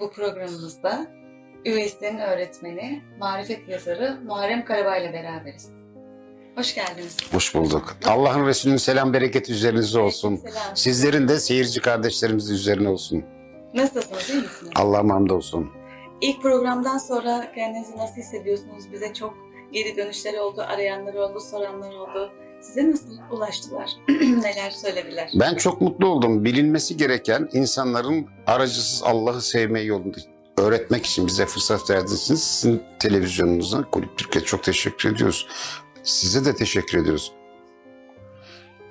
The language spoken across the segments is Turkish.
bu programımızda Üveyis'in öğretmeni, marifet yazarı Muharrem Karabay ile beraberiz. Hoş geldiniz. Hoş bulduk. Allah'ın Resulü'nün selam bereketi üzerinize olsun. Selam. Sizlerin de seyirci kardeşlerimizin üzerine olsun. Nasılsınız, iyi misiniz? Allah'a hamdolsun. İlk programdan sonra kendinizi nasıl hissediyorsunuz? Bize çok geri dönüşler oldu, arayanlar oldu, soranlar oldu. Size nasıl ulaştılar? Neler söylediler? Ben çok mutlu oldum. Bilinmesi gereken insanların aracısız Allah'ı sevmeyi yolunda öğretmek için bize fırsat verdiğiniz sizin televizyonunuza, Kulüp Türkiye çok teşekkür ediyoruz. Size de teşekkür ediyoruz.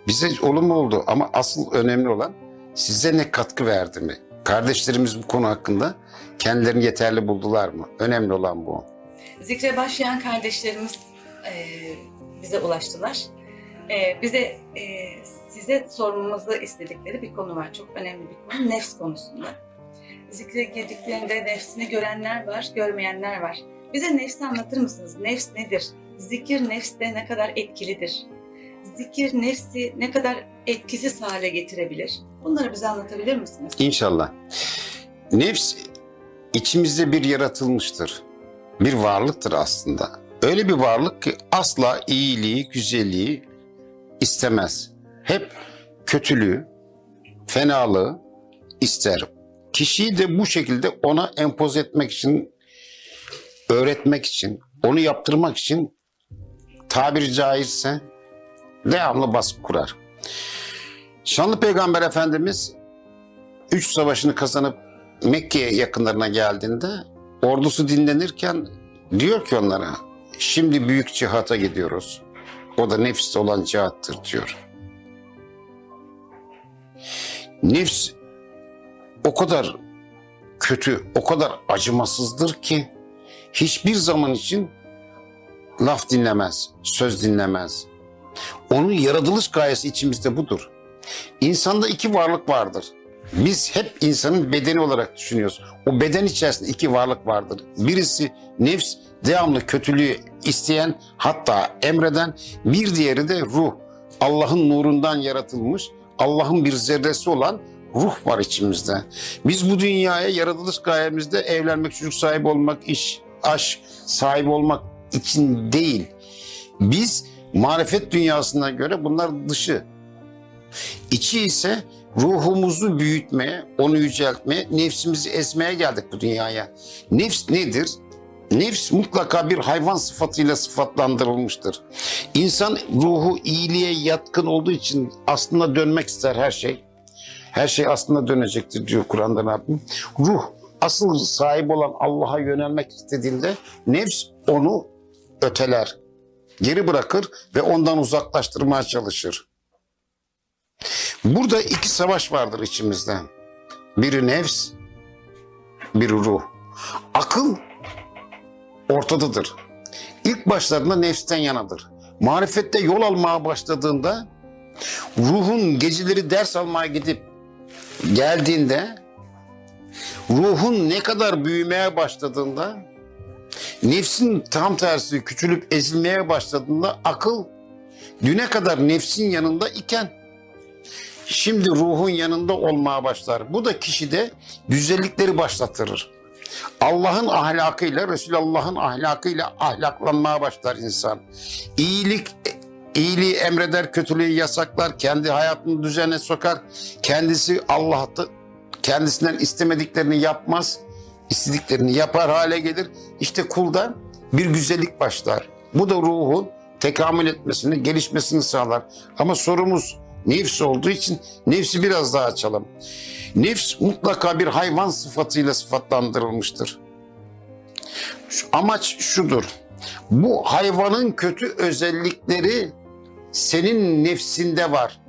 Bize olumlu oldu ama asıl önemli olan size ne katkı verdi mi? Kardeşlerimiz bu konu hakkında kendilerini yeterli buldular mı? Önemli olan bu. Zikre başlayan kardeşlerimiz e, bize ulaştılar. E, bize e, size sormamızı istedikleri bir konu var. Çok önemli bir konu. Nefs konusunda. Zikre girdiklerinde nefsini görenler var, görmeyenler var. Bize nefsi anlatır mısınız? Nefs nedir? Zikir nefste ne kadar etkilidir? Zikir nefsi ne kadar etkisiz hale getirebilir? Bunları bize anlatabilir misiniz? İnşallah. Nefs içimizde bir yaratılmıştır. Bir varlıktır aslında. Öyle bir varlık ki asla iyiliği, güzelliği istemez. Hep kötülüğü, fenalığı ister. Kişiyi de bu şekilde ona empoze etmek için, öğretmek için, onu yaptırmak için tabiri caizse devamlı baskı kurar. Şanlı Peygamber Efendimiz Üç savaşını kazanıp Mekke yakınlarına geldiğinde ordusu dinlenirken diyor ki onlara şimdi büyük cihata gidiyoruz. O da nefis olan cihattır diyor. Nefs o kadar kötü, o kadar acımasızdır ki hiçbir zaman için laf dinlemez, söz dinlemez. Onun yaratılış gayesi içimizde budur. İnsanda iki varlık vardır. Biz hep insanın bedeni olarak düşünüyoruz. O beden içerisinde iki varlık vardır. Birisi nefs, devamlı kötülüğü isteyen hatta emreden. Bir diğeri de ruh. Allah'ın nurundan yaratılmış, Allah'ın bir zerresi olan ruh var içimizde. Biz bu dünyaya yaratılış gayemizde evlenmek, çocuk sahibi olmak, iş, aşk sahibi olmak için değil. Biz marifet dünyasına göre bunlar dışı. İçi ise ruhumuzu büyütmeye, onu yüceltmeye, nefsimizi ezmeye geldik bu dünyaya. Nefs nedir? Nefs mutlaka bir hayvan sıfatıyla sıfatlandırılmıştır. İnsan ruhu iyiliğe yatkın olduğu için aslında dönmek ister her şey. Her şey aslında dönecektir diyor Kur'an'da Rabbim. Ruh asıl sahip olan Allah'a yönelmek istediğinde nefs onu öteler, geri bırakır ve ondan uzaklaştırmaya çalışır. Burada iki savaş vardır içimizde. Biri nefs, biri ruh. Akıl ortadadır. İlk başlarında nefsten yanadır. Marifette yol almaya başladığında ruhun geceleri ders almaya gidip geldiğinde ruhun ne kadar büyümeye başladığında nefsin tam tersi küçülüp ezilmeye başladığında akıl düne kadar nefsin yanında iken şimdi ruhun yanında olmaya başlar. Bu da kişide güzellikleri başlatırır. Allah'ın ahlakıyla, Resulullah'ın ahlakıyla ahlaklanmaya başlar insan. İyilik, iyiliği emreder, kötülüğü yasaklar, kendi hayatını düzene sokar. Kendisi Allah'ta kendisinden istemediklerini yapmaz, istediklerini yapar hale gelir. İşte kulda bir güzellik başlar. Bu da ruhun tekamül etmesini, gelişmesini sağlar. Ama sorumuz nefs olduğu için nefsi biraz daha açalım. Nefs mutlaka bir hayvan sıfatıyla sıfatlandırılmıştır. Amaç şudur. Bu hayvanın kötü özellikleri senin nefsinde var.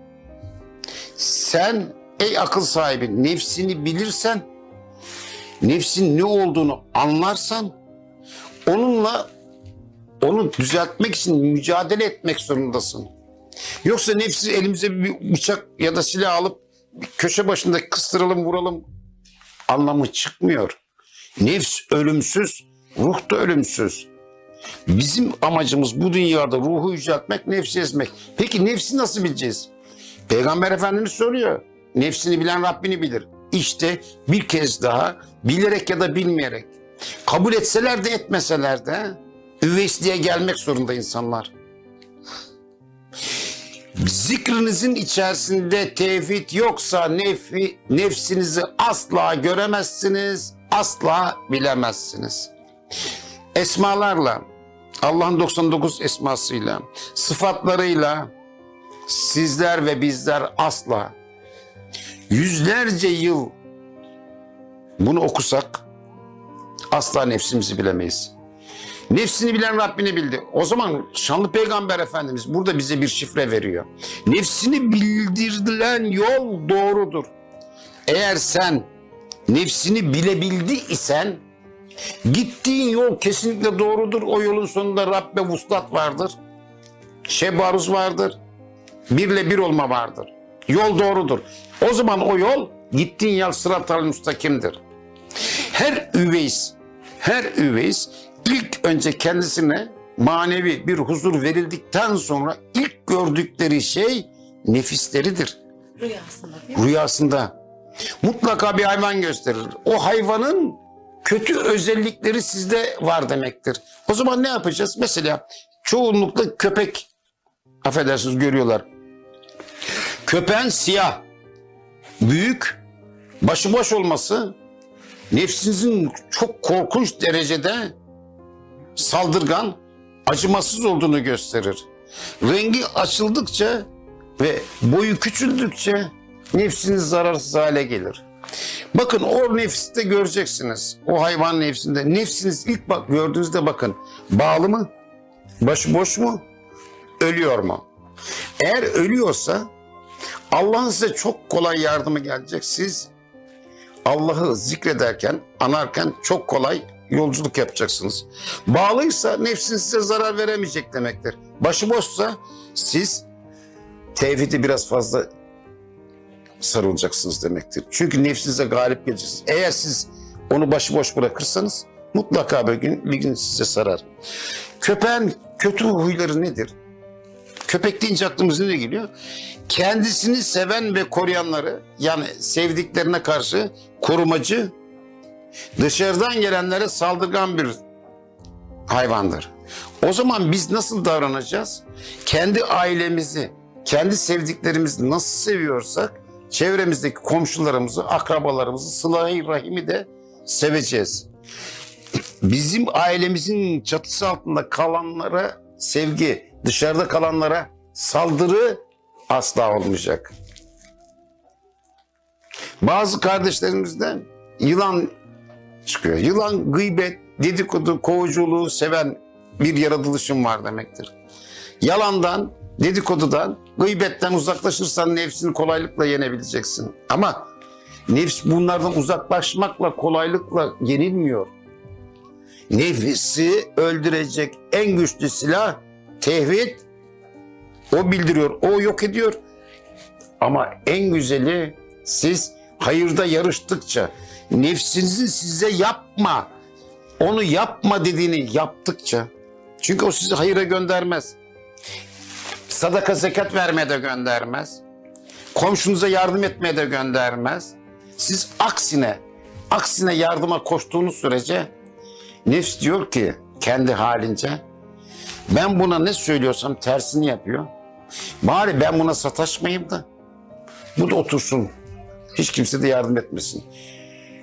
Sen ey akıl sahibi nefsini bilirsen, nefsin ne olduğunu anlarsan onunla onu düzeltmek için mücadele etmek zorundasın. Yoksa nefsi elimize bir bıçak ya da silah alıp köşe başında kıstıralım vuralım anlamı çıkmıyor. Nefs ölümsüz, ruh da ölümsüz. Bizim amacımız bu dünyada ruhu yüceltmek, nefsi ezmek. Peki nefsi nasıl bileceğiz? Peygamber Efendimiz soruyor. Nefsini bilen Rabbini bilir. işte bir kez daha bilerek ya da bilmeyerek kabul etseler de etmeseler de üveysliğe gelmek zorunda insanlar. Zikrinizin içerisinde tevhid yoksa nefi, nefsinizi asla göremezsiniz, asla bilemezsiniz. Esmalarla, Allah'ın 99 esmasıyla, sıfatlarıyla sizler ve bizler asla yüzlerce yıl bunu okusak asla nefsimizi bilemeyiz. Nefsini bilen Rabbini bildi. O zaman şanlı peygamber efendimiz burada bize bir şifre veriyor. Nefsini bildirdilen yol doğrudur. Eğer sen nefsini bilebildi isen gittiğin yol kesinlikle doğrudur. O yolun sonunda Rabbe vuslat vardır. Şebaruz vardır. Birle bir olma vardır. Yol doğrudur. O zaman o yol gittiğin yol sırat-ı müstakimdir. Her üveys, her üveys ilk önce kendisine manevi bir huzur verildikten sonra ilk gördükleri şey nefisleridir. Rüyasında? Rüyasında mutlaka bir hayvan gösterir. O hayvanın kötü özellikleri sizde var demektir. O zaman ne yapacağız? Mesela çoğunlukla köpek affedersiniz görüyorlar. Köpeğin siyah, büyük, başıboş olması nefsinizin çok korkunç derecede saldırgan, acımasız olduğunu gösterir. Rengi açıldıkça ve boyu küçüldükçe nefsiniz zararsız hale gelir. Bakın o nefiste göreceksiniz. O hayvan nefsinde. Nefsiniz ilk bak gördüğünüzde bakın. Bağlı mı? Başıboş mu? Ölüyor mu? Eğer ölüyorsa Allah'ın size çok kolay yardımı gelecek. Siz Allah'ı zikrederken, anarken çok kolay yolculuk yapacaksınız. Bağlıysa nefsin size zarar veremeyecek demektir. Başıboşsa siz tevhidi biraz fazla sarılacaksınız demektir. Çünkü nefsinize galip geleceksiniz. Eğer siz onu başıboş bırakırsanız mutlaka bir gün, bir gün size sarar. Köpeğin kötü huyları nedir? Köpek deyince aklımıza ne geliyor? Kendisini seven ve koruyanları yani sevdiklerine karşı korumacı, dışarıdan gelenlere saldırgan bir hayvandır. O zaman biz nasıl davranacağız? Kendi ailemizi, kendi sevdiklerimizi nasıl seviyorsak çevremizdeki komşularımızı, akrabalarımızı, sıla-i rahimi de seveceğiz. Bizim ailemizin çatısı altında kalanlara sevgi, dışarıda kalanlara saldırı asla olmayacak. Bazı kardeşlerimizden yılan çıkıyor. Yılan gıybet, dedikodu, kovuculuğu seven bir yaratılışım var demektir. Yalandan, dedikodudan, gıybetten uzaklaşırsan nefsini kolaylıkla yenebileceksin. Ama nefs bunlardan uzaklaşmakla kolaylıkla yenilmiyor. Nefsi öldürecek en güçlü silah tevhid. O bildiriyor, o yok ediyor. Ama en güzeli siz hayırda yarıştıkça, nefsinizin size yapma, onu yapma dediğini yaptıkça, çünkü o sizi hayıra göndermez. Sadaka zekat vermeye de göndermez. Komşunuza yardım etmeye de göndermez. Siz aksine, aksine yardıma koştuğunuz sürece nefs diyor ki kendi halince ben buna ne söylüyorsam tersini yapıyor. Bari ben buna sataşmayayım da bu da otursun. Hiç kimse de yardım etmesin.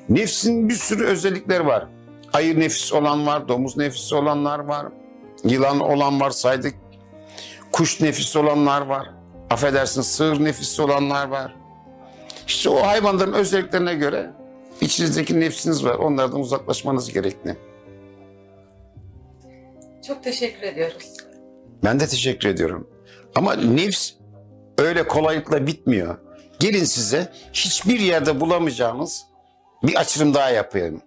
Nefsin bir sürü özellikleri var. Ayı nefis olan var, domuz nefisi olanlar var. Yılan olan var saydık. Kuş nefisi olanlar var. Affedersin sığır nefisi olanlar var. İşte o hayvanların özelliklerine göre içinizdeki nefsiniz var. Onlardan uzaklaşmanız gerekli. Çok teşekkür ediyoruz. Ben de teşekkür ediyorum. Ama nefs öyle kolaylıkla bitmiyor. Gelin size hiçbir yerde bulamayacağınız bir açılım daha yapayım.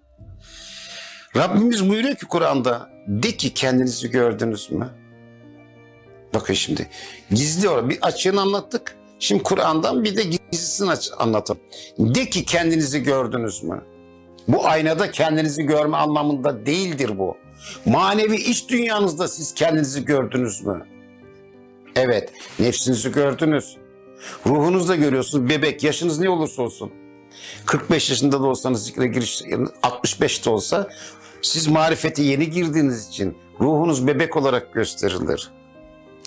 Rabbimiz buyuruyor ki Kur'an'da de ki kendinizi gördünüz mü? Bakın şimdi gizli olarak bir açığını anlattık. Şimdi Kur'an'dan bir de gizlisini anlatalım. De ki kendinizi gördünüz mü? Bu aynada kendinizi görme anlamında değildir bu. Manevi iç dünyanızda siz kendinizi gördünüz mü? Evet, nefsinizi gördünüz. Ruhunuzda görüyorsunuz bebek, yaşınız ne olursa olsun. 45 yaşında da olsanız zikre giriş 65 de olsa siz marifete yeni girdiğiniz için ruhunuz bebek olarak gösterilir.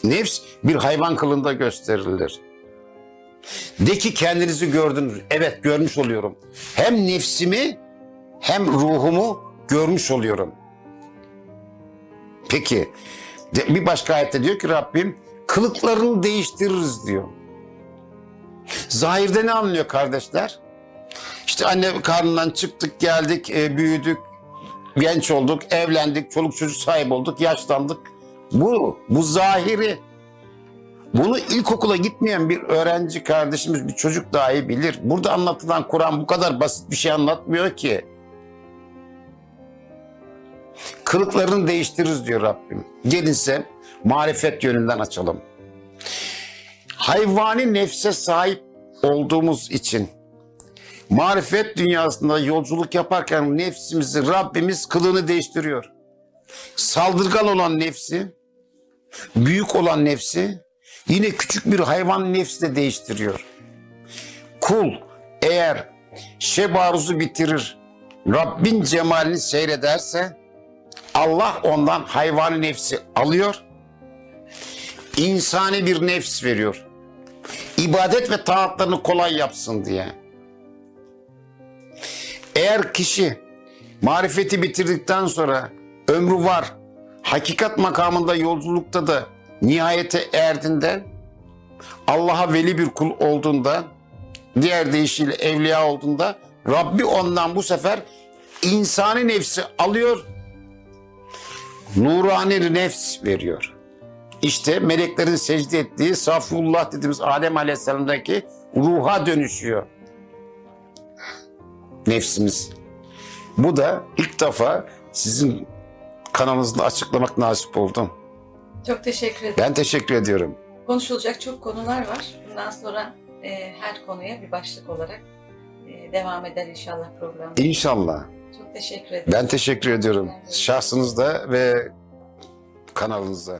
Nefs bir hayvan kılında gösterilir. De ki kendinizi gördünüz. Evet görmüş oluyorum. Hem nefsimi hem ruhumu görmüş oluyorum. Peki bir başka ayette diyor ki Rabbim kılıklarını değiştiririz diyor. Zahirde ne anlıyor kardeşler? İşte anne karnından çıktık geldik e, büyüdük genç olduk evlendik çoluk çocuk sahibi olduk yaşlandık. Bu bu zahiri bunu ilkokula gitmeyen bir öğrenci kardeşimiz, bir çocuk dahi bilir. Burada anlatılan Kur'an bu kadar basit bir şey anlatmıyor ki. Kılıklarını değiştiririz diyor Rabbim. Gelinse marifet yönünden açalım. Hayvani nefse sahip olduğumuz için marifet dünyasında yolculuk yaparken nefsimizi Rabbimiz kılığını değiştiriyor. Saldırgan olan nefsi, büyük olan nefsi yine küçük bir hayvan nefsi de değiştiriyor. Kul eğer şebaruzu bitirir, Rabbin cemalini seyrederse Allah ondan hayvani nefsi alıyor, insani bir nefs veriyor. İbadet ve taatlarını kolay yapsın diye. Eğer kişi marifeti bitirdikten sonra ömrü var, hakikat makamında yolculukta da nihayete erdiğinde Allah'a veli bir kul olduğunda diğer deyişiyle evliya olduğunda Rabbi ondan bu sefer insani nefsi alıyor nurani nefs veriyor. İşte meleklerin secde ettiği Safullah dediğimiz Adem Aleyhisselam'daki ruha dönüşüyor. Nefsimiz. Bu da ilk defa sizin kanalınızda açıklamak nasip oldum. Çok teşekkür ederim. Ben teşekkür ediyorum. Konuşulacak çok konular var. Bundan sonra e, her konuya bir başlık olarak e, devam eder inşallah program. İnşallah. Çok teşekkür ederim. Ben teşekkür ediyorum. Şahsınızda ve kanalınızda.